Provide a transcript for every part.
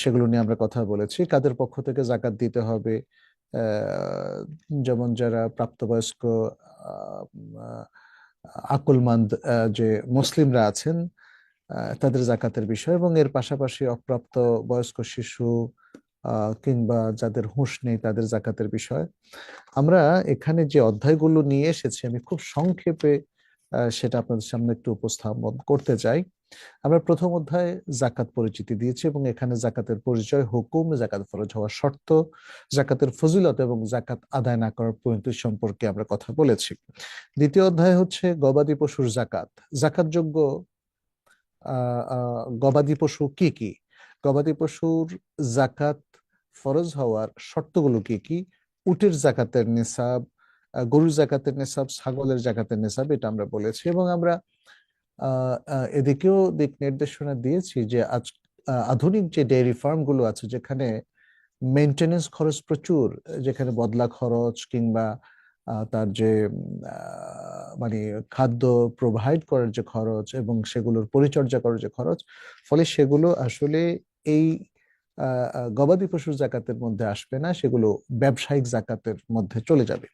সেগুলো নিয়ে আমরা কথা বলেছি। কাদের পক্ষ থেকে জাকাত দিতে হবে? যেমন যারা প্রাপ্তবয়স্ক আকুলমান্দ যে মুসলিমরা আছেন তাদের জাকাতের বিষয় এবং এর পাশাপাশি অপ্রাপ্ত বয়স্ক শিশু কিংবা যাদের হুঁশ নেই তাদের জাকাতের বিষয়। আমরা এখানে যে অধ্যায়গুলো নিয়ে এসেছি, আমি খুব সংক্ষেপে সেটা আপনাদের সামনে একটু উপস্থাপন করতে চাই। আমরা প্রথম অধ্যায়ে জাকাত পরিচিতি দিয়েছি এবং এখানে জাকাতের পরিচয়, হুকুম জাকাত ফরজ হওয়ার শর্ত জাকাতের ফজিলত এবং জাকাত আদায় না করার পরিণতি সম্পর্কে আমরা কথা বলেছি। দ্বিতীয় অধ্যায় হচ্ছে গবাদি পশুর জাকাত জাকাতযোগ্য গবাদি পশু কি কি? গবাদি পশুর জাকাত ফরজ হওয়ার শর্তগুলো কি কি? উটের জাকাতের নিসাব গরুর জাকাতের নিসাব, ছাগলের জাকাতের নিসাব, এটা আমরা বলেছি এবং আমরা এদিকেও দিক নির্দেশনা দিয়েছি যে আজ আধুনিক যে ডেয়ারি ফার্মগুলো আছে যেখানে মেনটেনেন্স খরচ প্রচুর, যেখানে বদলা খরচ কিংবা তার যে মানে খাদ্য প্রোভাইড করার যে খরচ এবং সেগুলোর পরিচর্যা করার যে খরচ, ফলে সেগুলো আসলে এই গবাদি পশুর জাকাতের মধ্যে আসবে না, সেগুলো ব্যবসায়িক জাকাতের মধ্যে চলে যাবে।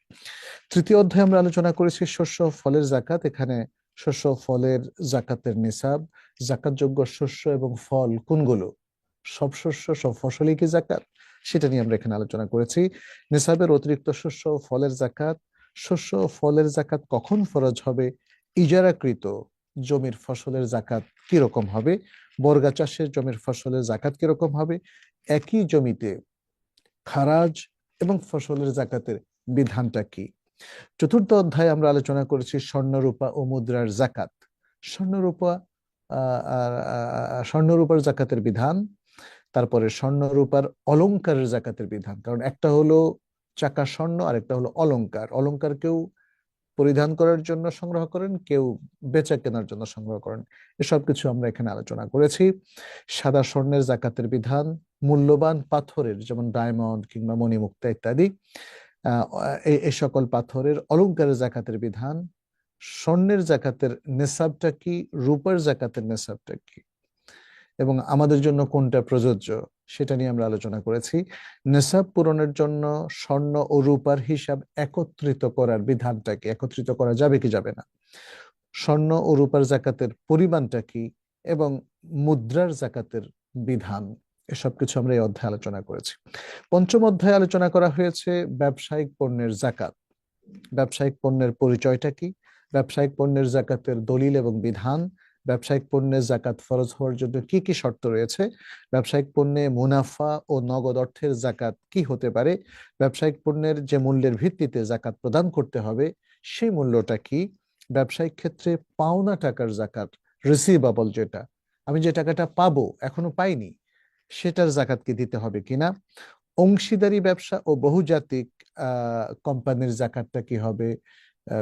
তৃতীয় অধ্যায়ে আমরা আলোচনা করেছি শস্য ফলের জাকাত, এখানে শস্য, ফলের জাকাতের নিসাব, জাকাতযোগ্য শস্য এবং ফল কোনগুলো? সব শস্য, সব ফসলই কি জাকাত? সেটা নিয়ে আমরা এখানে আলোচনা করেছি। নিসাবের অতিরিক্ত শস্য, ফলের জাকাত, শস্য, ফলের জাকাত কখন ফরজ হবে? ইজারাকৃত জমির ফসলের জাকাত কীরকম হবে? বর্গা চাষের জমির ফসলের জাকাত কীরকম হবে? একই জমিতে খারাজ এবং ফসলের জাকাতের বিধানটা কি? চতুর্থ অধ্যায়ে আমরা আলোচনা করেছি স্বর্ণরূপা ও মুদ্রার জাকাত। স্বর্ণরূপা স্বর্ণরূপার জাকাতের বিধান, তারপরে স্বর্ণরূপার অলঙ্কারের জাকাতের বিধান। কারণ একটা হলো চাকা স্বর্ণ আর একটা হলো অলঙ্কার। অলঙ্কার কেউ পরিধান করার জন্য সংগ্রহ করেন, কেউ বেচা কেনার জন্য সংগ্রহ করেন। এসব কিছু আমরা এখানে আলোচনা করেছি। সাদা স্বর্ণের জাকাতের বিধান, মূল্যবান পাথরের, যেমন ডায়মন্ড কিংবা মণিমুক্তা ইত্যাদি। এই সকল পাথরের অলঙ্কারের জাকাতের বিধান, স্বর্ণের জাকাতের নেশাবটা কি, রূপার জাকাতের নেশাবটা কি? এবং আমাদের জন্য কোনটা প্রযোজ্য? সেটা নিয়ে আমরা আলোচনা করেছি। নেশাব পূরণের জন্য স্বর্ণ ও রূপার হিসাব একত্রিত করার বিধানটা কি? একত্রিত করা যাবে কি যাবে না? স্বর্ণ ও রূপার জাকাতের পরিমাণটা কি? এবং মুদ্রার জাকাতের বিধান এসব কিছু আমরা এই অধ্যায়ে আলোচনা করেছি। পঞ্চম অধ্যায়ে আলোচনা করা হয়েছে ব্যবসায়িক পণ্যের জাকাত ব্যবসায়িক পণ্যের পরিচয়টা কি? ব্যবসায়িক পণ্যের জাকাতের দলিল এবং বিধান। ব্যবসায়িক পণ্যের জাকাত ফরজ হওয়ার জন্য কি কি শর্ত রয়েছে? ব্যবসায়িক পণ্যে মুনাফা ও নগদ অর্থের জাকাত কি হতে পারে? ব্যবসায়িক পণ্যের যে মূল্যের ভিত্তিতে জাকাত প্রদান করতে হবে, সেই মূল্যটা কি? ব্যবসায়িক ক্ষেত্রে পাওনা টাকার জাকাত রিসিভাবল যেটা, আমি যে টাকাটা পাবো, এখনও পাইনি সেটার জাকাত কি দিতে হবে কিনা? অংশীদারি ব্যবসা ও বহুজাতিক কোম্পানির জাকাতটা কি হবে?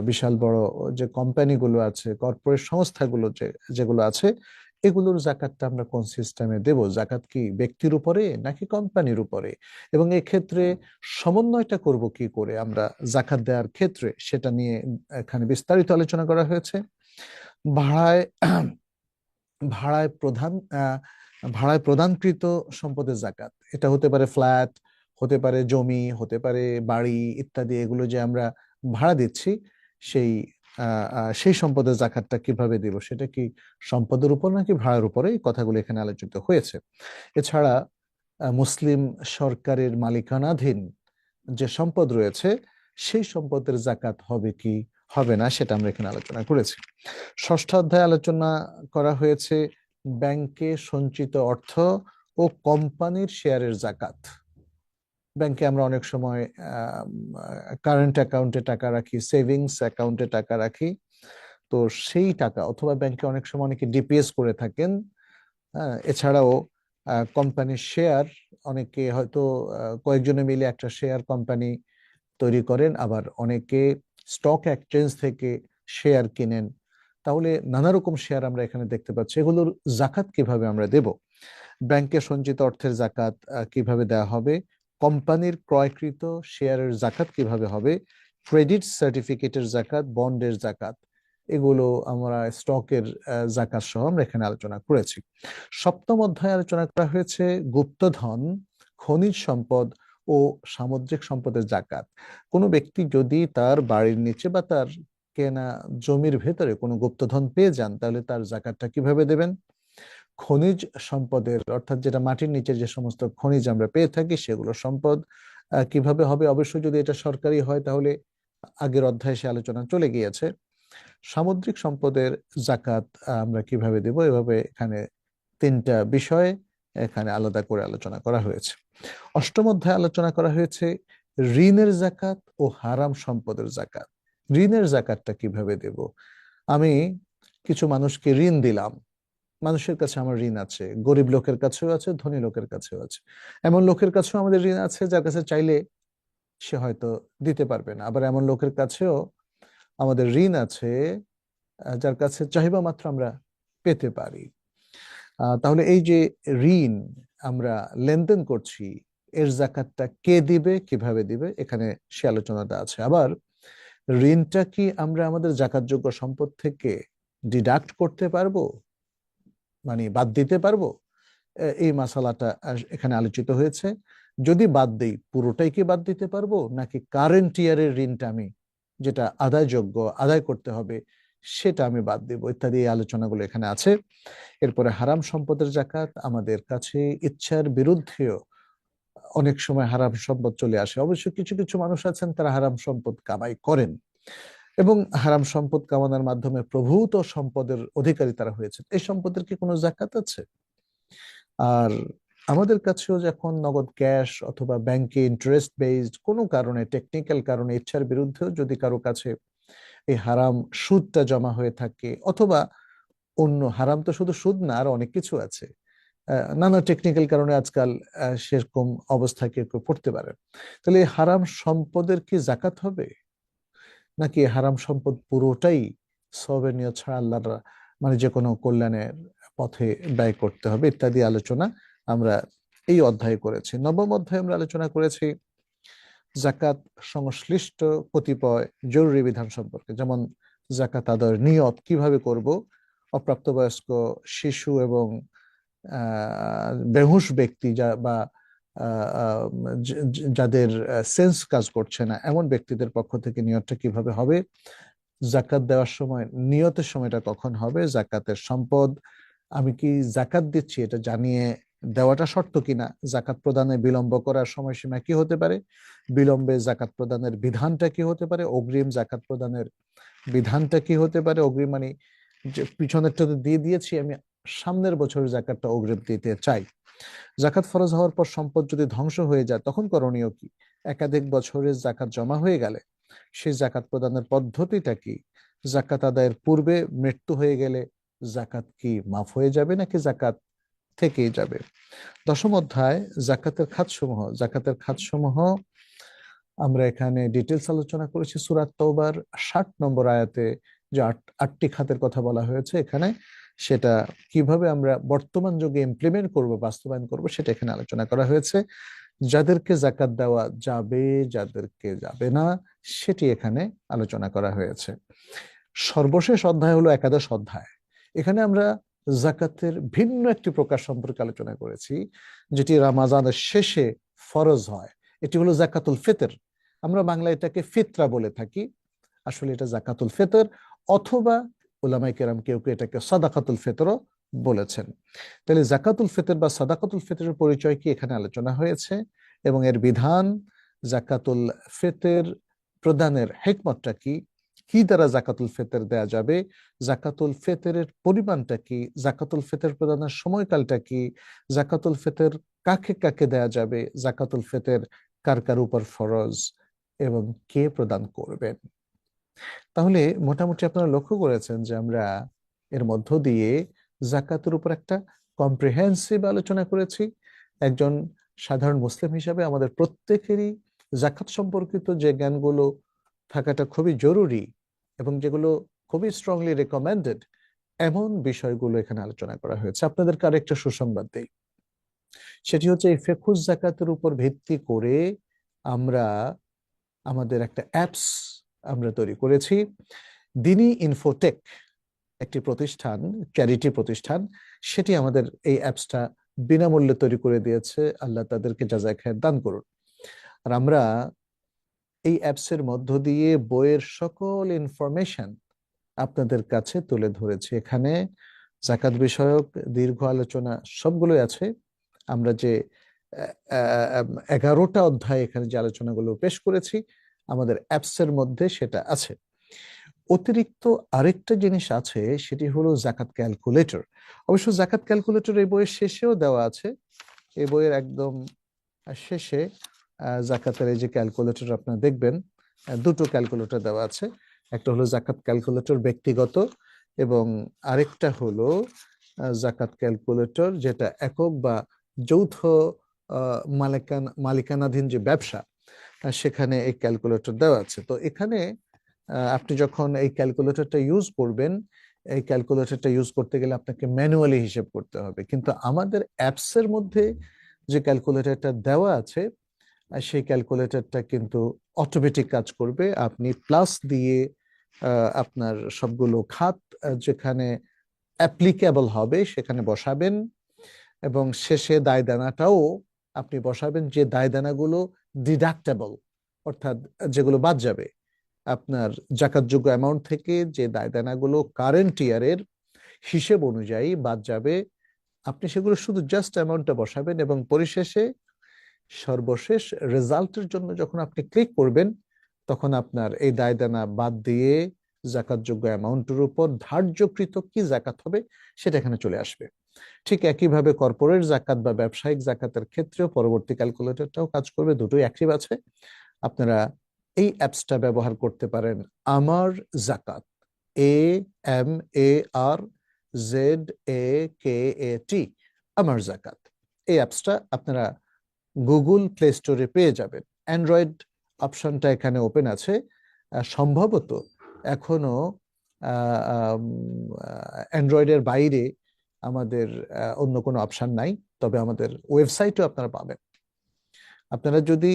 বিশাল বড় যে কোম্পানিগুলো আছে কর্পোরেট সংস্থাগুলো যে যেগুলো আছে এগুলোর জাকাতটা আমরা কোন সিস্টেমে দেব? জাকাত কি ব্যক্তির উপরে নাকি কোম্পানির উপরে? এবং ক্ষেত্রে সমন্বয়টা করব কি করে? আমরা জাকাত দেওয়ার ক্ষেত্রে সেটা নিয়ে এখানে বিস্তারিত আলোচনা করা হয়েছে। ভাড়ায় ভাড়ায় প্রধান ভাড়ায় প্রদানকৃত সম্পদের জাকাত এটা হতে পারে ফ্ল্যাট, হতে পারে জমি, হতে পারে বাড়ি ইত্যাদি, এগুলো যে আমরা ভাড়া দিচ্ছি, সেই সেই সম্পদের জাকাতটা কীভাবে দিব, সেটা কি সম্পদের উপর নাকি ভাড়ার উপরে? এই কথাগুলো এখানে আলোচিত হয়েছে। এছাড়া মুসলিম সরকারের মালিকানাধীন যে সম্পদ রয়েছে, সেই সম্পদের জাকাত হবে কি, হবে না, সেটা আমরা এখানে আলোচনা করেছি। ষষ্ঠ অধ্যায় আলোচনা করা হয়েছে ব্যাংকে সঞ্চিত অর্থ ও কোম্পানির শেয়ারের জাকাত। ব্যাংকে আমরা অনেক সময় কারেন্ট অ্যাকাউন্টে টাকা রাখি সেভিংস অ্যাকাউন্টে টাকা রাখি। তো সেই টাকা, অথবা ব্যাংকে অনেক সময় অনেকে ডিপিএস করে থাকেন এছাড়াও কোম্পানির শেয়ার, অনেকে হয়তো কয়েকজনে মিলে একটা শেয়ার কোম্পানি তৈরি করেন, আবার অনেকে স্টক এক্সচেঞ্জ থেকে শেয়ার কিনেন। তাহলে নানা রকম শেয়ার আমরা এখানে দেখতে পাচ্ছি। এগুলোর জাকাত কীভাবে আমরা দেব? ব্যাংকে সঞ্চিত অর্থের জাকাত কীভাবে দেওয়া হবে? কোম্পানির ক্রয়কৃত শেয়ারের জাকাত কীভাবে হবে? ক্রেডিট সার্টিফিকেটের জাকাত, বন্ডের জাকাত, এগুলো আমরা স্টকের জাকাত সহ আমরা এখানে আলোচনা করেছি। সপ্তম অধ্যায়ে আলোচনা করা হয়েছে গুপ্তধন, খনিজ সম্পদ ও সামুদ্রিক সম্পদের জাকাত। কোনো ব্যক্তি যদি তার বাড়ির নিচে বা তার কেনা জমির ভেতরে কোনো গুপ্তধন পেয়ে যান, তাহলে তার জাকাতটা কীভাবে দেবেন? খনিজ সম্পদের, অর্থাৎ যেটা মাটির নিচে যে সমস্ত খনিজ আমরা পেয়ে থাকি সেগুলো সম্পদ কীভাবে হবে? অবশ্যই যদি এটা সরকারি হয়, তাহলে আগের অধ্যায়ে সে আলোচনা চলে গিয়েছে। সামুদ্রিক সম্পদের জাকাত আমরা কীভাবে দেব? এভাবে এখানে তিনটা বিষয় এখানে আলাদা করে আলোচনা করা হয়েছে। অষ্টম অধ্যায়ে আলোচনা করা হয়েছে, ঋণের জাকাত ও হারাম সম্পদের জাকাত। ঋণের জাকাতটা কীভাবে দেব? আমি কিছু মানুষকে ঋণ দিলাম। মানুষের কাছে আমার ঋণ আছে, গরিব লোকের কাছেও আছে, ধনী লোকের কাছেও আছে। এমন লোকের কাছেও আমাদের ঋণ আছে, যার কাছে চাইলে সে হয়তো দিতে পারবে না। আবার এমন লোকের কাছেও আমাদের ঋণ আছে যার কাছে চাহিবা মাত্র আমরা পেতে পারি। তাহলে এই যে ঋণ আমরা লেনদেন করছি, এর জাকাতটা কে দিবে, কীভাবে দিবে, এখানে সে আলোচনাটা আছে। আবার ঋণটা কি আমরা আমাদের জাকাতযোগ্য সম্পদ থেকে ডিডাক্ট করতে পারব? মানে বাদ দিতে পারব? এই মাসালাটা এখানে আলোচিত হয়েছে। যদি বাদ দিই, পুরোটাই কি বাদ দিতে পারব? নাকি কারেন্ট ইয়ারের ঋণটা আমি, যেটা আদায়যোগ্য, আদায় করতে হবে, সেটা আমি বাদ দেব? ইত্যাদি আলোচনাগুলো এখানে আছে। এরপরে হারাম সম্পদের জাকাত আমাদের কাছে ইচ্ছার বিরুদ্ধেও অনেক সময় হারাম সম্পদ চলে আসে। অবশ্য কিছু কিছু মানুষ আছেন, তারা হারাম সম্পদ কামাই করেন এবং হারাম সম্পদ কামানোর মাধ্যমে প্রভূত সম্পদের অধিকারী তারা হয়েছে এই সম্পদের কি কোনো জাকাত আছে? আর আমাদের কাছেও যখন নগদ ক্যাশ অথবা ব্যাংকে ইন্টারেস্ট বেসড কোনো কারণে, টেকনিক্যাল কারণে ইচ্ছার বিরুদ্ধেও যদি কারও কাছে এই হারাম সুদটা জমা হয়ে থাকে অথবা অন্য, হারাম তো শুধু সুদ না, আর অনেক কিছু আছে। নানা টেকনিক্যাল কারণে আজকাল সেরকম অবস্থায় কেউ কেউ পড়তে পারে। তাহলে হারাম সম্পদের কি জাকাত হবে? নাকি হারাম সম্পদ পুরোটাই সবের নিয়ত ছাড়া আল্লাহর মানে যে কোনো কল্যাণের পথে ব্যয় করতে হবে? ইত্যাদি আলোচনা আমরা এই অধ্যায়ে করেছি। নবম অধ্যায়ে আমরা আলোচনা করেছি জাকাত সংশ্লিষ্ট কতিপয় জরুরি বিধান সম্পর্কে, যেমন জাকাত আদায়ের নিয়ত কীভাবে করব, অপ্রাপ্তবয়স্ক, শিশু এবং বেহুশ ব্যক্তি যা বা যাদের সেন্স কাজ করছে না, এমন ব্যক্তিদের পক্ষ থেকে নিয়তটা কীভাবে হবে? জাকাত দেওয়ার সময়, নিয়তের সময়টা কখন হবে? জাকাতের সম্পদ, আমি কি জাকাত দিচ্ছি এটা জানিয়ে দেওয়াটা শর্ত কিনা? জাকাত প্রদানে বিলম্ব করার সময়সীমা কি হতে পারে? বিলম্বে জাকাত প্রদানের বিধানটা কি হতে পারে? অগ্রিম জাকাত প্রদানের বিধানটা কি হতে পারে? অগ্রিম মানে যে পিছনেরটা দিয়ে দিয়েছি, আমি সামনের বছর জাকাতটা অগ্রিম দিতে চাই। জাকাত ফরজ হওয়ার পর সম্পদ যদি ধ্বংস হয়ে যায়, তখন করণীয় কি? একাধিক বছরের জাকাত জমা হয়ে গেলে সেই জাকাত প্রদানের পদ্ধতিটা কি? জাকাত আদায়ের পূর্বে মৃত্যু হয়ে গেলে জাকাত কি মাফ হয়ে যাবে নাকি জাকাত থেকেই যাবে? দশম অধ্যায়, জাকাতের খাতসমূহ। জাকাতের খাতসমূহ আমরা এখানে ডিটেলস আলোচনা করেছি। সুরাত তৌবার ষাট নম্বর আয়াতে যে আটটি খাতের কথা বলা হয়েছে এখানে। সেটা কীভাবে আমরা বর্তমান যুগে ইমপ্লিমেন্ট করব, বাস্তবায়ন করব, সেটা এখানে আলোচনা করা হয়েছে। যাদেরকে জাকাত দেওয়া যাবে, যাদেরকে যাবে না, সেটি এখানে আলোচনা করা হয়েছে। সর্বশেষ অধ্যায় হলো একাদশ অধ্যায়। এখানে আমরা জাকাতের ভিন্ন একটি প্রকার সম্পর্কে আলোচনা করেছি, যেটি রামাজানের শেষে ফরজ হয়। এটি হলো জাকাতুল ফেতর। আমরা বাংলা এটাকে ফিতরা বলে থাকি। আসলে এটা জাকাতুল ফেতর অথবা ওলামাই কেরাম কেউ কেউ এটাকে সাদাকাতুল ফেতরও বলেছেন। তাহলে জাকাতুল ফেতর বা সাদাকাতুল ফেতরের পরিচয় কি এখানে আলোচনা হয়েছে? এবং এর বিধান জাকাতুল ফেতের প্রদানের হেকমতটা কি? কি দ্বারা জাকাতুল ফেতের দেয়া যাবে? জাকাতুল ফেতরের পরিমাণটা কি? জাকাতুল ফেতের প্রদানের সময়কালটা কি? জাকাতুল ফেতের কাকে কাকে দেয়া যাবে? জাকাতুল ফেতের কার কার উপর ফরজ? এবং কে প্রদান করবেন তাহলে মোটামুটি আপনারা লক্ষ্য করেছেন যে আমরা এর মধ্য দিয়ে জাকাতের উপর একটা কম্প্রিহেন্সিভ আলোচনা করেছি। একজন সাধারণ মুসলিম হিসাবে আমাদের প্রত্যেকেরই জাকাত সম্পর্কিত যে জ্ঞানগুলো থাকাটা খুবই জরুরি এবং যেগুলো খুবই স্ট্রংলি রেকমেন্ডেড এমন বিষয়গুলো এখানে আলোচনা করা হয়েছে। আপনাদেরকে আরেকটা সুসংবাদ দেই। সেটি হচ্ছে এই ফেকুজ জাকাতের উপর ভিত্তি করে আমরা আমাদের একটা অ্যাপস আমরা তৈরি করেছি। দিনী ইনফোটেক একটি প্রতিষ্ঠান চ্যারিটি প্রতিষ্ঠান। সেটি আমাদের এই অ্যাপসটা বিনামূল্যে তৈরি করে দিয়েছে। আল্লাহ তাদেরকে যাজায় খায়ের দান করুন। আর আমরা এই অ্যাপসের মধ্য দিয়ে বইয়ের সকল ইনফরমেশন আপনাদের কাছে তুলে ধরেছি। এখানে জাকাত বিষয়ক, দীর্ঘ আলোচনা সবগুলোই আছে। আমরা যে এগারোটা অধ্যায় এখানে যে আলোচনাগুলো পেশ করেছি আমাদের অ্যাপসের মধ্যে সেটা আছে। অতিরিক্ত আরেকটা জিনিস আছে, সেটি হলো জাকাত ক্যালকুলেটর অবশ্য জাকাত ক্যালকুলেটর এই বইয়ের শেষেও দেওয়া আছে। এই বইয়ের একদম শেষে জাকাতের এই যে ক্যালকুলেটর আপনারা দেখবেন দুটো ক্যালকুলেটর দেওয়া আছে। একটা হলো জাকাত ক্যালকুলেটর ব্যক্তিগত এবং আরেকটা হলো জাকাত ক্যালকুলেটর যেটা একক বা যৌথ মালিকান, মালিকানাধীন যে ব্যবসা সেখানে এই ক্যালকুলেটর দেওয়া আছে। তো এখানে আপনি যখন এই ক্যালকুলেটরটা ইউজ করবেন, এই ক্যালকুলেটরটা ইউজ করতে গেলে আপনাকে ম্যানুয়ালি হিসেব করতে হবে। কিন্তু আমাদের অ্যাপসের মধ্যে যে ক্যালকুলেটরটা দেওয়া আছে সেই ক্যালকুলেটরটা কিন্তু অটোমেটিক কাজ করবে। আপনি প্লাস দিয়ে আপনার সবগুলো খাত যেখানে অ্যাপ্লিকেবল হবে সেখানে বসাবেন এবং শেষে দায় দানাটাও আপনি বসাবেন। যে দায় দানাগুলো ডিডাক্টেবল অর্থাৎ যেগুলো বাদ যাবে, আপনার জাকাতযোগ্য অ্যামাউন্ট থেকে যে দায় দানাগুলো কারেন্ট ইয়ারের হিসেব অনুযায়ী বাদ যাবে, আপনি সেগুলো শুধু জাস্ট অ্যামাউন্টটা বসাবেন এবং পরিশেষে সর্বশেষ রেজাল্টের জন্য যখন আপনি ক্লিক করবেন, তখন আপনার এই দায় দানা বাদ দিয়ে জাকাতযোগ্য অ্যামাউন্টের উপর ধার্যকৃত কি জাকাত হবে সেটা এখানে চলে আসবে। ঠিক একইভাবে কর্পোরেট জাকাত বা ব্যবসায়িক জাকাতের ক্ষেত্রেও পরবর্তী ক্যালকুলেটরটাও কাজ করবে, দুটোই অ্যাক্টিভ আছে। আপনারা এই অ্যাপসটা ব্যবহার করতে পারেন। আমার জাকাত A M A R Z এ কে এ টি আমার জাকাত। এই অ্যাপসটা আপনারা গুগল প্লে স্টোরে পেয়ে যাবেন। অ্যান্ড্রয়েড অপশনটা এখানে ওপেন আছে। সম্ভবত এখনও অ্যান্ড্রয়েডের বাইরে আমাদের অন্য কোনো অপশান নাই। তবে আমাদের ওয়েবসাইটও আপনারা পাবেন। আপনারা যদি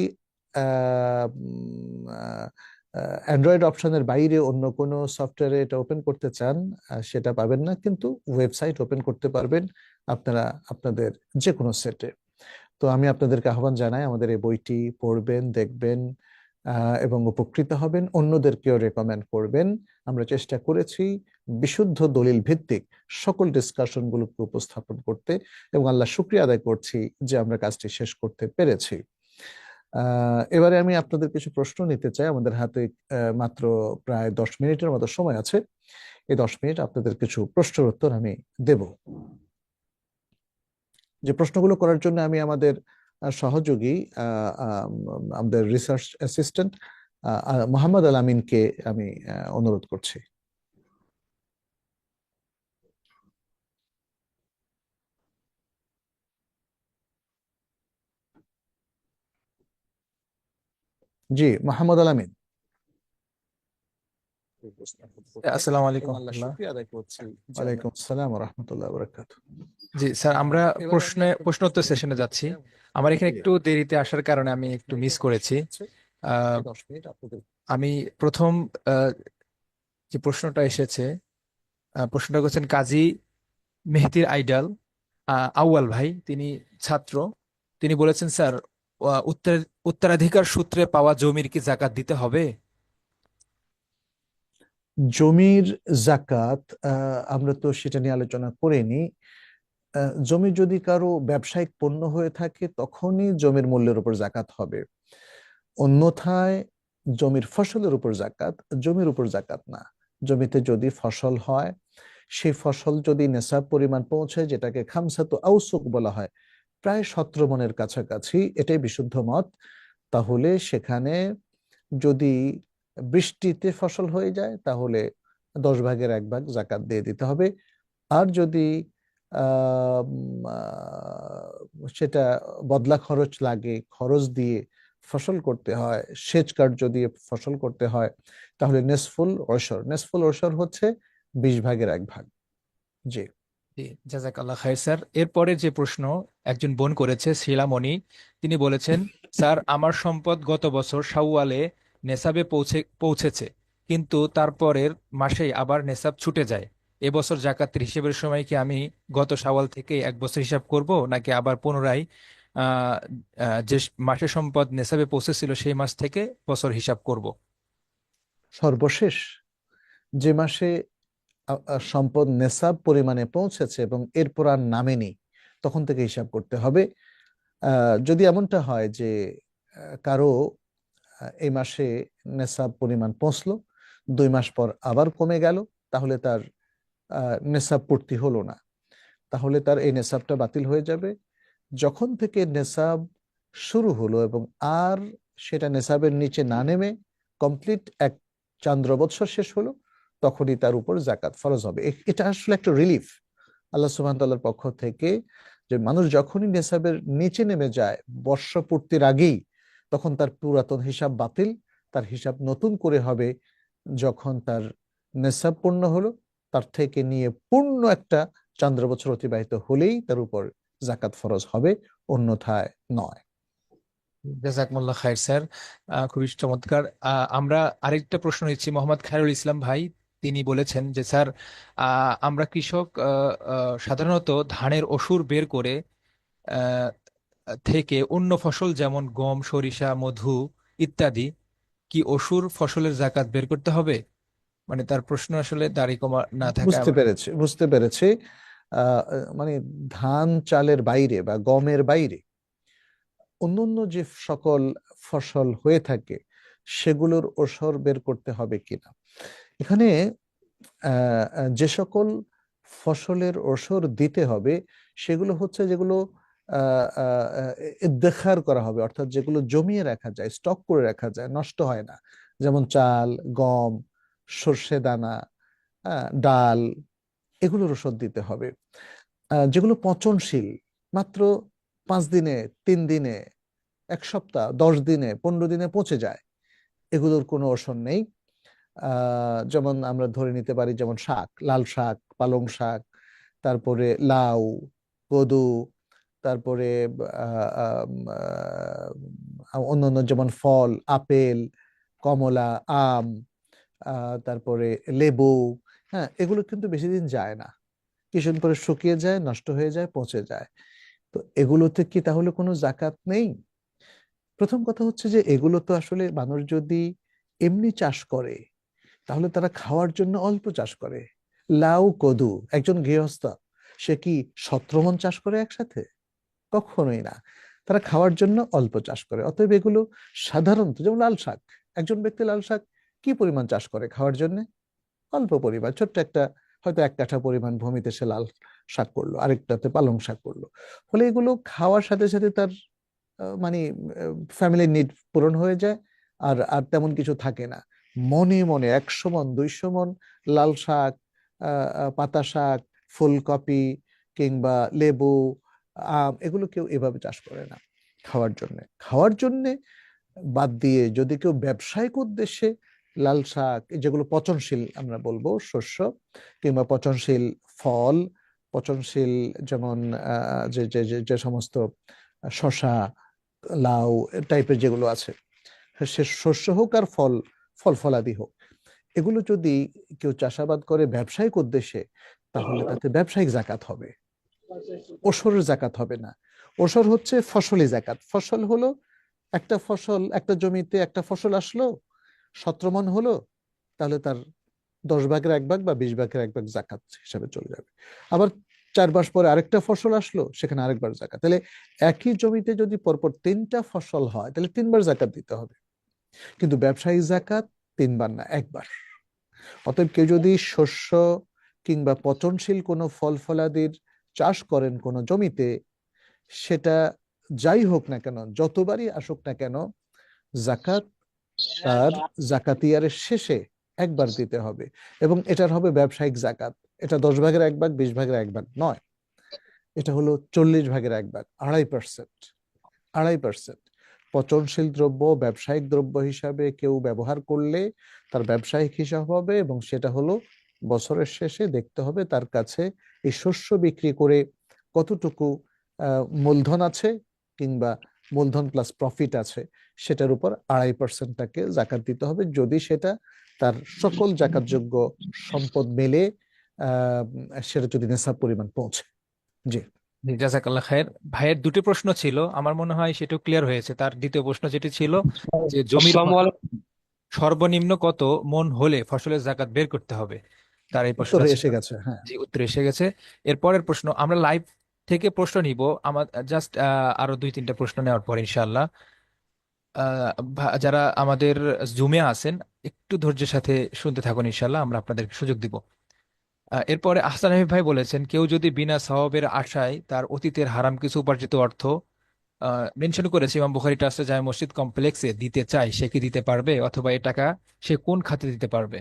অ্যান্ড্রয়েড অপশনের বাইরে অন্য কোনো সফটওয়্যারে এটা ওপেন করতে চান সেটা পাবেন না, কিন্তু ওয়েবসাইট ওপেন করতে পারবেন আপনারা, আপনাদের যে কোনো সেটে তো আমি আপনাদেরকে আহ্বান জানাই, আমাদের এই বইটি পড়বেন, দেখবেন এবং উপকৃত হবেন। অন্যদেরকেও রেকমেন্ড করবেন। আমরা চেষ্টা করেছি বিশুদ্ধ দলিল ভিত্তিক সকল ডিসকাশন গুলোকে উপস্থাপন করতে এবং আল্লাহ শুক্রিয়া আদায় করছি যে আমরা কাজটি শেষ করতে পেরেছি। এবারে আমি আপনাদের কিছু প্রশ্ন নিতে চাই। আমাদের হাতে মাত্র প্রায় দশ মিনিটের মতো সময় আছে। এই দশ মিনিট আপনাদের কিছু প্রশ্নের উত্তর আমি দেব। যে প্রশ্নগুলো করার জন্য আমি আমাদের সহযোগী আমাদের রিসার্চ অ্যাসিস্ট্যান্ট মোহাম্মদ আল আমিনকে আমি অনুরোধ করছি। জি মোহাম্মদ আল আমিন আসসালামু আলাইকুম ওয়ালাইকুম আসসালাম রহমতুল্লাহ বরকাত জি স্যার আমরা প্রশ্নে প্রশ্নোত্তর সেশনে যাচ্ছি। আমার এখানে একটু দেরিতে আসার কারণে আমি একটু মিস করেছি। আমি প্রথম যে প্রশ্নটা এসেছে প্রশ্নটা করছেন কাজী মেহেদির আইডাল আউয়াল ভাই তিনি ছাত্র। তিনি বলেছেন স্যার উত্তর উত্তরাধিকার সূত্রে পাওয়া জমির কি জাকাত দিতে হবে? জমির জাকাত আমরা তো সেটা নিয়ে আলোচনা করিনি জমি যদি কারও ব্যবসায়িক পণ্য হয়ে থাকে, তখনই জমির মূল্যের উপর জাকাত হবে। অন্যথায় জমির ফসলের উপর জাকাত, জমির উপর জাকাত না। জমিতে যদি ফসল হয়, সেই ফসল যদি নেশাব পরিমাণ পৌঁছায়, যেটাকে খামসাত আউসুক বলা হয় প্রায় সতেরো মনের কাছাকাছি, এটাই বিশুদ্ধ মত। তাহলে সেখানে যদি বৃষ্টিতে ফসল হয়ে যায়, তাহলে দশ ভাগের এক ভাগ জাকাত দিয়ে দিতে হবে। আর যদি সেটা বদলা খরচ লাগে, খরচ দিয়ে ফসল করতে হয়, সেচ কার্য দিয়ে ফসল করতে হয়, তাহলে নেসফুল ওসর নেসফুল ওসর হচ্ছে বিশ ভাগের এক ভাগ। জি। জি জাজাকাল্লাহ খায়ের স্যার। এরপরে যে প্রশ্ন একজন বোন করেছে, শিলামণি, তিনি বলেছেন, স্যার, আমার সম্পদ গত বছর শাওয়ালে নেসাবে পৌঁছে, পৌঁছেছে, কিন্তু তারপরের মাসেই আবার নেসাব ছুটে যায়। এবছর জাকাতের হিসেবের সময় কি আমি গত শাওয়াল থেকে এক বছর হিসাব করব, নাকি আবার পুনরায় যে মাসে সম্পদ নেসাবে পৌঁছেছিল সেই মাস থেকে বছর হিসাব করব? সর্বশেষ যে মাসে সম্পদ নেসাব পরিমাণে পৌঁছেছে এবং এরপর আর নামেনি তখন থেকে হিসাব করতে হবে। যদি এমনটা হয় যে কারও এই মাসে নেসাব পরিমাণ পৌঁছলো, দুই মাস পর আবার কমে গেল, তাহলে তার নেসাব পূর্তি হলো না। তাহলে তার এই নেসাবটা বাতিল হয়ে যাবে। যখন থেকে নেসাব শুরু হলো এবং আর সেটা নেসাবের নিচে না নেমে, কমপ্লিট এক চান্দ্র বৎসর শেষ হলো তখনই তার উপর জাকাত ফরজ হবে। এটা আসলে একটা রিলিফ আল্লাহ সুবহান তাআলার পক্ষ থেকে যে মানুষ যখনই নেসাবের নিচে নেমে যায়, বর্ষপূর্তির আগেই তখন তার পুরাতন হিসাব বাতিল, তার হিসাব নতুন করে হবে। যখন তার নেসাব পূর্ণ হলো, তার থেকে নিয়ে পূর্ণ একটা চান্দ্র বছর অতিবাহিত হলেই তার উপর জাকাত ফরজ হবে, অন্যথায় নয়। জাজাকমুল্লাহ খায়ের স্যার। খুবই চমৎকার। আমরা আরেকটা প্রশ্ন নিচ্ছি। মোহাম্মদ খায়রুল ইসলাম ভাই তিনি বলেছেন যে স্যার আহ, আমরা কৃষক সাধারণত ধানের অসুর বের করে থেকে অন্য ফসল যেমন গম সরিষা মধু ইত্যাদি কি অসুর ফসলের জাকাত বের করতে হবে? মানে তার প্রশ্ন আসলে দাড়ি কমা না থাকা বুঝতে পেরেছি বুঝতে পেরেছি। আহ, মানে ধান চালের বাইরে বা গমের বাইরে অন্যান্য যে সকল ফসল হয়ে থাকে সেগুলোর ওসর বের করতে হবে কিনা? এখানে যে সকল ফসলের ওসর দিতে হবে, সেগুলো হচ্ছে যেগুলো ইদ্দেখার করা হবে, অর্থাৎ যেগুলো জমিয়ে রাখা যায়, স্টক করে রাখা যায়, নষ্ট হয় না। যেমন চাল, গম, সর্ষে দানা ডাল, এগুলোর ওষুধ দিতে হবে। যেগুলো পচনশীল, মাত্র পাঁচ দিনে, তিন দিনে, এক সপ্তাহ, দশ দিনে, পনেরো দিনে পচে যায়, এগুলোর কোনো ওষুধ নেই। যেমন আমরা ধরে নিতে পারি যেমন শাক, লাল শাক, পালং শাক, তারপরে লাউ, কদু, তারপরে অন্যান্য যেমন ফল, আপেল, কমলা, আম তারপরে লেবু হ্যাঁ এগুলো কিন্তু বেশি দিন যায় না। কিছুদিন পরে শুকিয়ে যায়, নষ্ট হয়ে যায়, পচে যায়। তো এগুলোতে কি তাহলে কোনো জাকাত নেই? প্রথম কথা হচ্ছে যে এগুলো তো আসলে মানুষ যদি এমনি চাষ করে তাহলে তারা খাওয়ার জন্য অল্প চাষ করে। লাউ কদু, একজন গৃহস্থ, সে কি সতেরো চাষ করে একসাথে? কখনোই না। তারা খাওয়ার জন্য অল্প চাষ করে। অতএব এগুলো সাধারণত, যেমন লাল শাক, একজন ব্যক্তি লাল শাক কি পরিমাণ চাষ করে খাওয়ার জন্য? অল্প পরিমাণ, ছোট্ট একটা, হয়তো এক কাঠা পরিমাণ ভূমিতে সে লাল শাক করল, আরেকটাতে পালং শাক করল। ফলে এগুলো খাওয়ার সাথে সাথে তার মানে ফ্যামিলির নিড পূরণ হয়ে যায়, আর আর তেমন কিছু থাকে না। মনে মনে একশো মন, দুইশো মন লাল শাক পাতা শাক, ফুলকপি কিংবা লেবু, আম, এগুলো কেউ এভাবে চাষ করে না খাওয়ার জন্য। খাওয়ার জন্য বাদ দিয়ে যদি কেউ ব্যবসায়িক উদ্দেশ্যে লাল শাক, যেগুলো পচনশীল আমরা বলব, শস্য কিংবা পচনশীল ফল, পচনশীল যেমন যে যে, যে- সমস্ত শসা, লাউ টাইপের যেগুলো আছে, সে শস্য হোক আর ফল ফল ফলাদি হোক। এগুলো যদি কেউ চাষাবাদ করে ব্যবসায়িক উদ্দেশ্যে, তাহলে তাতে ব্যবসায়িক জাকাত হবে। ওসরের জাকাত হবে না। ওসর হচ্ছে ফসলি জাকাত। ফসল হলো একটা ফসল, একটা জমিতে একটা ফসল আসলো, সতেরো মন হলো, তাহলে তার দশ ভাগের এক ভাগ বা বিশ ভাগের এক ভাগ জাকাত হিসাবে চলে যাবে। আবার চার মাস পরে আরেকটা ফসল আসলো, সেখানে আরেকবার জাকাত। তাহলে একই জমিতে যদি পরপর তিনটা ফসল হয়, তাহলে তিনবার জাকাত দিতে হবে। কিন্তু ব্যবসায়িক জাকাত তিনবার না, একবার। অতএব কেউ যদি শস্য কিংবা পচনশীল কোনো ফল ফলাদির চাষ করেন কোনো জমিতে, সেটা যাই হোক না কেন, যতবারই আসুক না কেন, জাকাত তার জাকাতিয়ারের শেষে একবার দিতে হবে। এবং এটার হবে ব্যবসায়িক জাকাত। এটা দশ ভাগের এক ভাগ, বিশ ভাগের এক ভাগ নয়। এটা হলো চল্লিশ ভাগের এক ভাগ, আড়াই পার্সেন্ট আড়াই পার্সেন্ট পচনশীল দ্রব্য ব্যবসায়িক দ্রব্য হিসাবে কেউ ব্যবহার করলে তার ব্যবসায়িক হিসাব হবে এবং সেটা হলো বছরের শেষে দেখতে হবে তার কাছে এই শস্য বিক্রি করে কতটুকু মূলধন আছে কিংবা মূলধন প্লাস প্রফিট আছে সেটার উপর আড়াই পার্সেন্ট তাকে জাকাত দিতে হবে। যদি সেটা তার সকল জাকাতযোগ্য সম্পদ মেলে সেটা যদি নেশাব পরিমাণ পৌঁছে। জি, জাজাকাল্লাহ খায়ের। ভাইয়ের দুটি প্রশ্ন ছিল আমার মনে হয় সেটাও ক্লিয়ার হয়েছে। তার দ্বিতীয় প্রশ্ন যেটি ছিল যে জমির আসসালামু আলাইকুম সর্বনিম্ন কত মন হলে ফসলের জাকাত বের করতে হবে? তার এই উত্তর ছিল এসে গেছে হ্যাঁ। জি উত্তর এসে গেছে। এর পরের প্রশ্ন আমরা লাইভ থেকে প্রশ্ন নিব। আমার জাস্ট আরও দুই তিনটা প্রশ্ন নেওয়ার পর ইনশাআল্লাহ। আহ, ভা- যারা আমাদের জুমে আছেন একটু ধৈর্যের সাথে শুনতে থাকুন ইনশাআল্লাহ আমরা আপনাদেরকে সুযোগ দিব। এরপরে আহসান হাবিব ভাই বলেছেন, কেউ যদি বিনা সওয়াবের আশায় তার অতীতের হারাম কিছু উপার্জিত অর্থ মেনশন করেছে, ইমাম বুখারী ট্রাস্টে জামে মসজিদ কমপ্লেক্সে দিতে চায়, সে কি দিতে পারবে? অথবা এ টাকা সে কোন খাতে দিতে পারবে?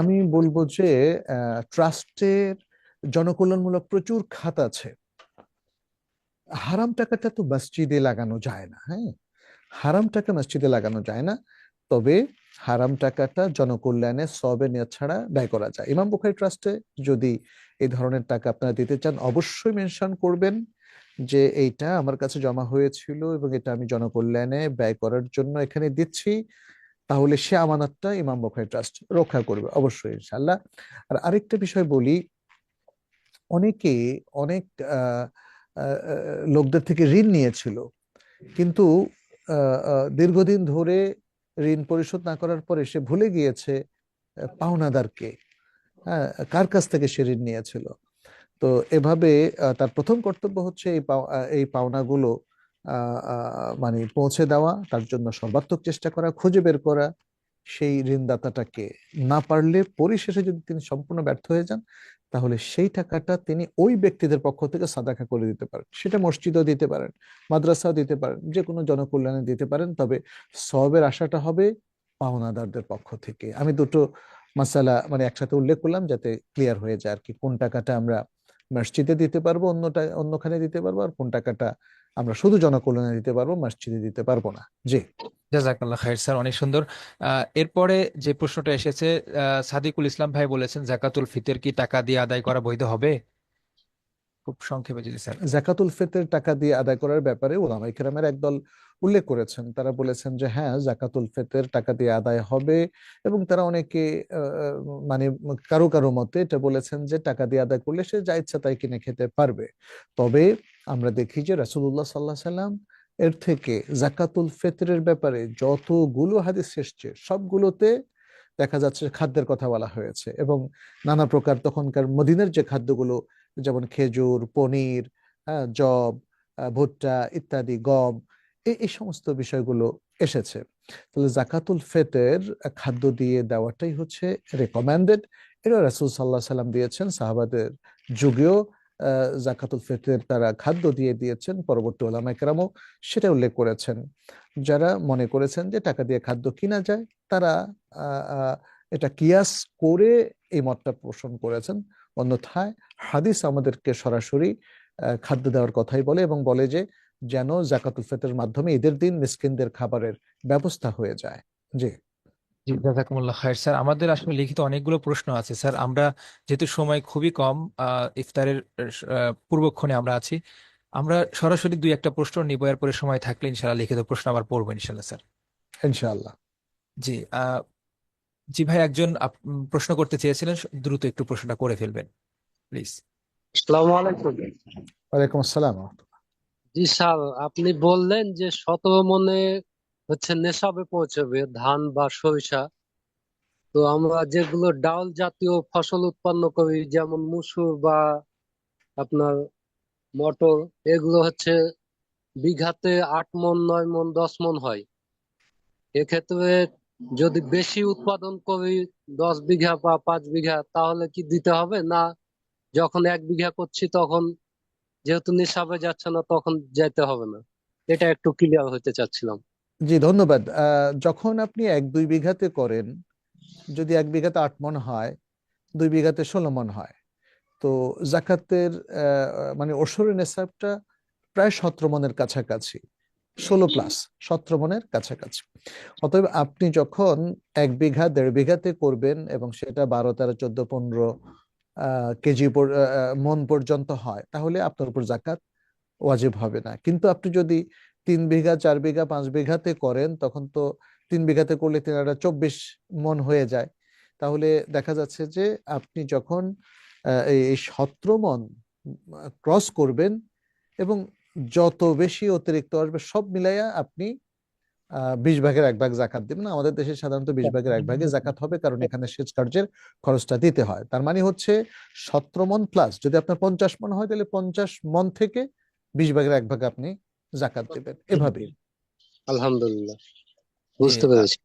আমি বলব যে ট্রাস্টের জনকল্যাণমূলক প্রচুর খাত আছে। হারাম টাকাটা তো মসজিদে লাগানো যায় না হ্যাঁ? হারাম টাকা মসজিদে লাগানো যায় না। তবে হারাম টাকাটা জনকল্যাণে সবে নিয়ত ছাড়া ব্যয় করা যায়। ইমাম বুখারী ট্রাস্টে যদি এই ধরনের টাকা আপনারা দিতে চান, অবশ্যই মেনশন করবেন যে এইটা আমার কাছে জমা হয়েছিল এবং এটা আমি জনকল্যাণে ব্যয় করার জন্য এখানে দিচ্ছি। তাহলে সে আমানতটা ইমাম বুখারী ট্রাস্ট রক্ষা করবে অবশ্যই ইনশাল্লাহ আর আরেকটা বিষয় বলি, অনেকে অনেক লোকদের থেকে ঋণ নিয়েছিল। কিন্তু দীর্ঘদিন ধরে ঋণ পরিশোধ না করার পরে সে ভুলে গিয়েছে পাওনাদারকে। হ্যাঁ কার কাছ থেকে সে ঋণ নিয়েছিল? তো এভাবে তার প্রথম কর্তব্য হচ্ছে এই এই পাওনাগুলো মানে পৌঁছে দেওয়া, তার জন্য সর্বাত্মক চেষ্টা করা, খুঁজে বের করা, সেই ঋণদাতাটাকে না পারলে পরিশেষে যদি তিনি সম্পূর্ণ ব্যর্থ হয়ে যান তাহলে সেই টাকাটা তিনি ওই ব্যক্তিদের পক্ষ থেকে সাদাকা করে দিতে পারেন। সেটা মসজিদও দিতে পারেন, মাদ্রাসাও দিতে পারেন যে কোনো জনকল্যাণে দিতে পারেন, তবে সবের আশাটা হবে পাওনাদারদের পক্ষ থেকে। আমি দুটো মাসালা মানে একসাথে উল্লেখ করলাম যাতে ক্লিয়ার হয়ে যায় আর কি, কোন টাকাটা আমরা মসজিদে দিতে পারব, অন্যটা, অন্যখানে দিতে পারব আর কোন টাকাটা আমরা শুধু জনকল্যাণে দিতে পারব, মসজিদে দিতে পারব না। জি। জাজাকাল্লাহ খায়ের স্যার, অনেক সুন্দর। এরপরে যে প্রশ্নটা এসেছে সাদিকুল ইসলাম ভাই বলেছেন, জাকাতুল ফিতের কি টাকা দিয়ে আদায় করা বৈধ হবে? খুব সংক্ষেপে যদি স্যার। জাকাতুল ফিতর টাকা দিয়ে আদায় করার ব্যাপারে ওলামা ইকরামের একদল উল্লেখ করেছেন। তারা বলেছেন যে হ্যাঁ জাকাতুল ফিতর টাকা দিয়ে আদায় হবে এবং তারা অনেকে মানে কারও কারও মতে এটা বলেছেন যে, টাকা দিয়ে আদায় করলে সে যা ইচ্ছা তাই কিনে খেতে পারবে। তবে আমরা দেখি যে, রাসূলুল্লাহ সাল্লাহ সাল্লাম এর থেকে জাকাতুল ফিতরের ব্যাপারে যতগুলো হাদিস এসছে, সবগুলোতে দেখা যাচ্ছে খাদ্যের কথা বলা হয়েছে এবং নানা প্রকার তখনকার মদিনের যে খাদ্যগুলো যেমন খেজুর, পনির হ্যাঁ জব ভুট্টা ইত্যাদি, গম এই সমস্ত বিষয়গুলো এসেছে। তাহলে জাকাতুল ফেতের খাদ্য দিয়ে দেওয়াটাই হচ্ছে রেকমেন্ডেড এটা রাসূল সাল্লাহ সাল্লাম দিয়েছেন, সাহাবাদের যুগেও জাকাতুল ফেতের তারা খাদ্য দিয়ে দিয়েছেন, পরবর্তী ওলামা কেরামও সেটা উল্লেখ করেছেন। যারা মনে করেছেন যে টাকা দিয়ে খাদ্য কিনা যায়, তারা এটা কিয়াস করে এই মতটা পোষণ করেছেন। অন্যথায় হাদিস আমাদেরকে সরাসরি খাদ্য দেওয়ার কথাই বলে এবং বলে যে যেন জাকাতুল ফিতরের মাধ্যমে ঈদের দিন মিসকিনদের খাবারের ব্যবস্থা হয়ে যায়। জি। জি জাজাকুমুল্লাহ খায়ের স্যার আমাদের আসলে লিখিত অনেকগুলো প্রশ্ন আছে। স্যার আমরা যেহেতু সময় খুবই কম আহ, ইফতারের পূর্বক্ষণে আমরা আছি আমরা সরাসরি দুই একটা প্রশ্ন নিব এরপরে সময় থাকলে ইনশাআল্লাহ লিখিত প্রশ্ন আবার পড়ব ইনশাআল্লাহ স্যার। ইনশাআল্লাহ। জি আহ, জি ভাই একজন আপ- প্রশ্ন করতে চেয়েছিলেন দ্রুত একটু প্রশ্নটা করে ফেলবেন প্লিজ আসসালামু আলাইকুম। ওয়ালাইকুম আসসালাম জি স্যার আপনি বললেন যে শত মনে হচ্ছে নেশাবে পৌঁছবে ধান বা সরিষা। তো আমরা যেগুলো ডাল জাতীয় ফসল উৎপন্ন করি যেমন মুসুর বা আপনার মটর এগুলো হচ্ছে বিঘাতে আট মন নয় মন দশ মন হয়। এক্ষেত্রে যদি বেশি উৎপাদন করি দশ বিঘা বা পাঁচ বিঘা, তাহলে কি দিতে হবে? না, যখন এক বিঘা করছি তখন যেহেতু নিঃসাবে যাচ্ছে না, তখন যেতে হবে না। এটা একটু ক্লিয়ার হতে চাচ্ছিলাম। জি, ধন্যবাদ। যখন আপনি এক দুই বিঘাতে করেন, যদি এক বিঘাতে আট মণ হয়, দুই বিঘাতে ষোলো মণ হয়, তো জাকাতের মানে ওসরের নেশাবটা প্রায় সতেরো মনের কাছাকাছি। ষোলো প্লাস সতেরো মণের কাছাকাছি। অতএব আপনি যখন এক বিঘা দেড় বিঘাতে করবেন এবং সেটা বারো তেরো চোদ্দ পনেরো কেজি আহ, পর্যন্ত হয় তাহলে আপনার উপর জাকাত ওয়াজিব হবে না। কিন্তু আপনি যদি তিন বিঘা চার বিঘা পাঁচ বিঘাতে করেন তখন তো তিন বিঘাতে করলে তিন আটা চব্বিশ মন হয়ে যায়। তাহলে দেখা যাচ্ছে যে আপনি যখন এই সতেরো মন ক্রস করবেন এবং যত বেশি অতিরিক্ত আসবে সব মিলাইয়া আপনি বিশ ভাগের এক ভাগ জাকাত দিবেন। আমাদের দেশে সাধারণত বিশ ভাগের এক ভাগে জাকাত হবে কারণ এখানে সেচ কার্যের খরচটা দিতে হয়। তার মানে হচ্ছে সতেরো মন প্লাস যদি আপনার পঞ্চাশ মন হয় তাহলে পঞ্চাশ মন থেকে বিশ ভাগের এক ভাগ আপনি জাকাত দিবেন। এভাবেই আলহামদুলিল্লাহ। বুঝতে পেরেছি।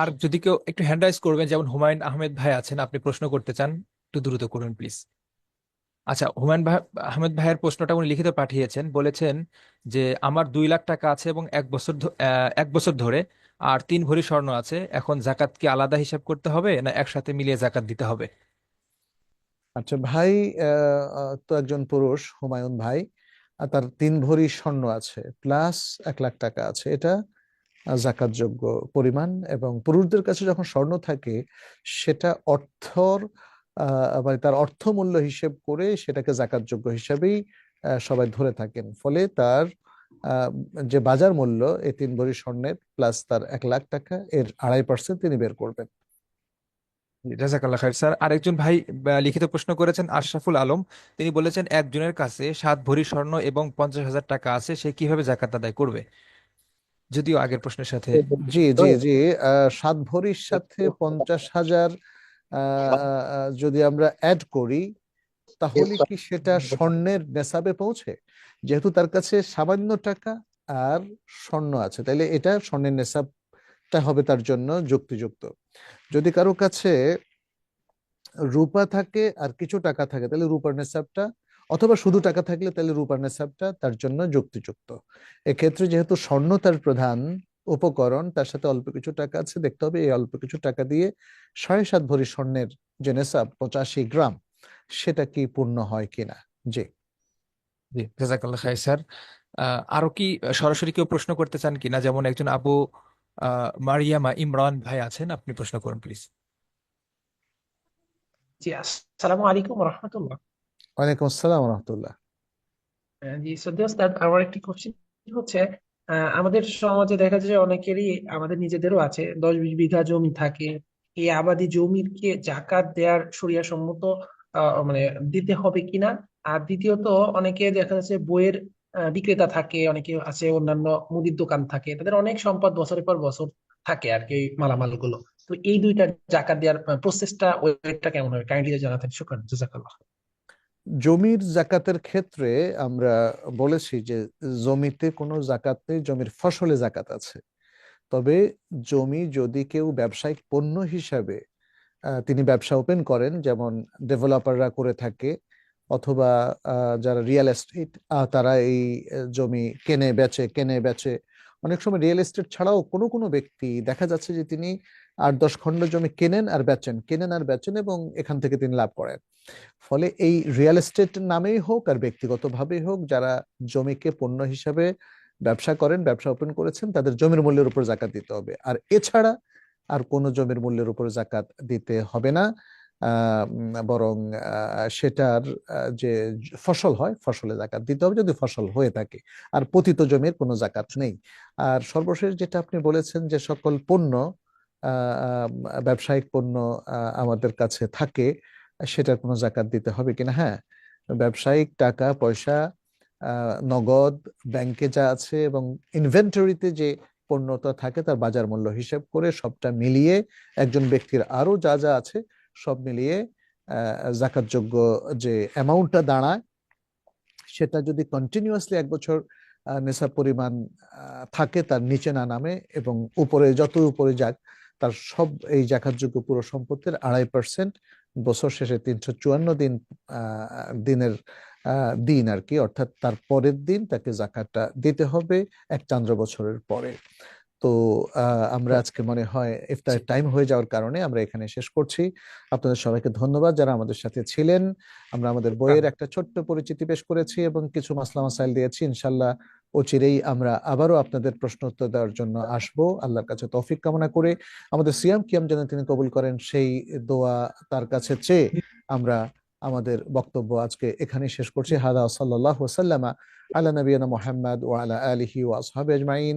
আর যদি কেউ একটু হ্যান্ড রাইজ করবেন যেমন হুমায়ুন আহমেদ ভাই আছেন আপনি প্রশ্ন করতে চান একটু দ্রুত করুন প্লিজ আচ্ছা হুমায়ুন ভাই আহমেদ ভাইয়ের প্রশ্নটা উনি লিখিত পাঠিয়েছেন। বলেছেন যে, আমার দুই লাখ টাকা আছে এবং এক বছর এক বছর ধরে আর তিন ভরি স্বর্ণ আছে। এখন জাকাত কি আলাদা হিসাব করতে হবে না একসাথে মিলিয়ে জাকাত দিতে হবে? আচ্ছা ভাই তো একজন পুরুষ, হুমায়ুন ভাই তার তিন ভরি স্বর্ণ আছে, প্লাস এক লাখ টাকা আছে। এটা জাকাতযোগ্য পরিমাণ এবং পুরুষদের কাছে যখন স্বর্ণ থাকে, সেটা অর্থর মানে তার অর্থমূল্য হিসেব করে সেটাকে জাকাতযোগ্য হিসাবেই সবাই ধরে থাকেন। ফলে তার যে বাজার মূল্য এই তিন ভরি স্বর্ণের প্লাস তার এক লাখ টাকা এর আড়াই পার্সেন্ট তিনি বের করবেন। জাজাকাল্লাহ খাইর স্যার আরেকজন ভাই লিখিত প্রশ্ন করেছেন আশরাফুল আলম। তিনি বলেছেন একজনের কাছে সাত ভরি স্বর্ণ এবং পঞ্চাশ হাজার টাকা আছে সে কীভাবে জাকাত আদায় করবে? যদিও আগের প্রশ্নের সাথে জি জি জি সাত ভরির সাথে পঞ্চাশ হাজার যদি আমরা অ্যাড করি, তাহলে কি সেটা স্বর্ণের নেশাবে পৌঁছে? যেহেতু তার কাছে সামান্য টাকা আর স্বর্ণ আছে তাহলে এটা স্বর্ণের নেশাবটা হবে তার জন্য যুক্তিযুক্ত। যদি কারও কাছে রূপা থাকে আর কিছু টাকা থাকে তাহলে রূপার নেশাবটা, অথবা শুধু টাকা থাকলে তাহলে রূপার নেশাবটা তার জন্য যুক্তিযুক্ত। এক্ষেত্রে যেহেতু স্বর্ণ তার প্রধান উপকরণ তার সাথে অল্প কিছু টাকা আছে দেখতে হবে এই অল্প কিছু টাকা দিয়ে সাড়ে সাত ভরি স্বর্ণের যে নেশাব পঁচাশি গ্রাম সেটা কি পূর্ণ হয় কিনা? জি। জি জাজাকাল্লাহ খাই স্যার। আরও কি সরাসরি কেউ প্রশ্ন করতে চান কিনা? যেমন একজন আবু আহ, মারিয়ামা ইমরান ভাই আছেন আপনি প্রশ্ন করুন প্লিজ। জি আসসালামু আলাইকুম রহমতুল্লাহ। ওয়ালাইকুম আসসালাম রহমতুল্লাহ। জি স্যার আমার একটি কোশ্চেন হচ্ছে আহ, আমাদের সমাজে দেখা যায় অনেকেরই আমাদের নিজেদেরও আছে দশ বিশ বিঘা জমি থাকে। এই আবাদি জমিকে জাকাত দেওয়ার শরিয়া সম্মত মানে দিতে হবে কিনা? আর দ্বিতীয়ত অনেকে দেখা যাচ্ছে বইয়ের আহ, বিক্রেতা থাকে অনেকে আছে অন্যান্য মুদির দোকান থাকে তাদের অনেক সম্পদ বছরের পর বছর থাকে আর কি মালামালগুলো তো এই দুইটা জাকাত দেওয়ার প্রসেসটা ওইটা কেমন হবে? কাইন্ডলি জানাতেন শুকরান জাজাকাল্লাহ। জমির জাকাতের ক্ষেত্রে আমরা বলেছি যে জমিতে কোনো জাকাত নেই, জমির ফসলে জাকাত আছে। তবে জমি যদি কেউ ব্যবসায়িক পণ্য হিসাবে তিনি ব্যবসা ওপেন করেন, যেমন ডেভেলপাররা করে থাকে, অথবা যারা রিয়েল এস্টেট তারা এই জমি কেনে, বেচে কেনে, বেচে অনেক সময় রিয়েল এস্টেট ছাড়াও কোনো কোনো ব্যক্তি দেখা যাচ্ছে যে তিনি আট দশ খণ্ড জমি কেনেন আর বেচেন, কেনেন আর বেচেন এবং এখান থেকে তিনি লাভ করেন। ফলে এই রিয়েল এস্টেট নামেই হোক আর ব্যক্তিগতভাবেই হোক, যারা জমিকে পণ্য হিসাবে ব্যবসা করেন, ব্যবসা ওপেন করেছেন, তাদের জমির মূল্যের উপর জাকাত দিতে হবে। আর এছাড়া আর কোনো জমির মূল্যের উপর জাকাত দিতে হবে না। বরং সেটার যে ফসল হয় ফসলে জাকাত দিতে হবে যদি ফসল হয়ে থাকে। আর পতিত জমির কোনো জাকাত নেই। আর সর্বশেষ যেটা আপনি বলেছেন যে সকল পণ্য ব্যবসায়িক পণ্য আমাদের কাছে থাকে, সেটার কোনো জাকাত দিতে হবে কিনা? হ্যাঁ ব্যবসায়িক টাকা, পয়সা নগদ, ব্যাংকে যা আছে এবং ইনভেন্টরিতে যে পণ্যটা থাকে তার বাজার মূল্য হিসাব করে সবটা মিলিয়ে একজন ব্যক্তির আরও যা যা আছে সব মিলিয়ে জাকাতযোগ্য যে অ্যামাউন্টটা দাঁড়ায়, সেটা যদি কন্টিনিউয়াসলি এক বছর নেশাব পরিমাণ থাকে তার নিচে না নামে এবং উপরে যত উপরে যাক, তার সব এই জাকাতযোগ্য পুরো সম্পত্তির আড়াই পার্সেন্ট বছর শেষে তিনশো চুয়ান্ন দিন দিনের দিন আর কি, অর্থাৎ তার পরের দিন তাকে জাকাতটা দিতে হবে এক চান্দ্র বছরের পরে। তো আহ, আমরা আজকে মনে হয় ইফতারের টাইম হয়ে যাওয়ার কারণে আমরা এখানে শেষ করছি। আপনাদের সবাইকে ধন্যবাদ যারা আমাদের সাথে ছিলেন। আমরা আমাদের বইয়ের একটা ছোট্ট পরিচিতি পেশ করেছি এবং কিছু মাসলা মাসাইল দিয়েছি। ইনশাল্লাহ অচিরেই আমরা আবারও আপনাদের প্রশ্ন উত্তর দেওয়ার জন্য আসব। আল্লাহর কাছে তৌফিক কামনা করে আমাদের সিয়াম কিয়াম যেন তিনি কবুল করেন সেই দোয়া তার কাছে চেয়ে আমরা আমাদের বক্তব্য আজকে এখানেই শেষ করছি। হাদা সাল্লাল্লাহু ওয়াসাল্লামা আলা নবিয়ানা মুহাম্মদ ওয়া আলা আলিহি ওয়া আসহাবিহি আজমাইন।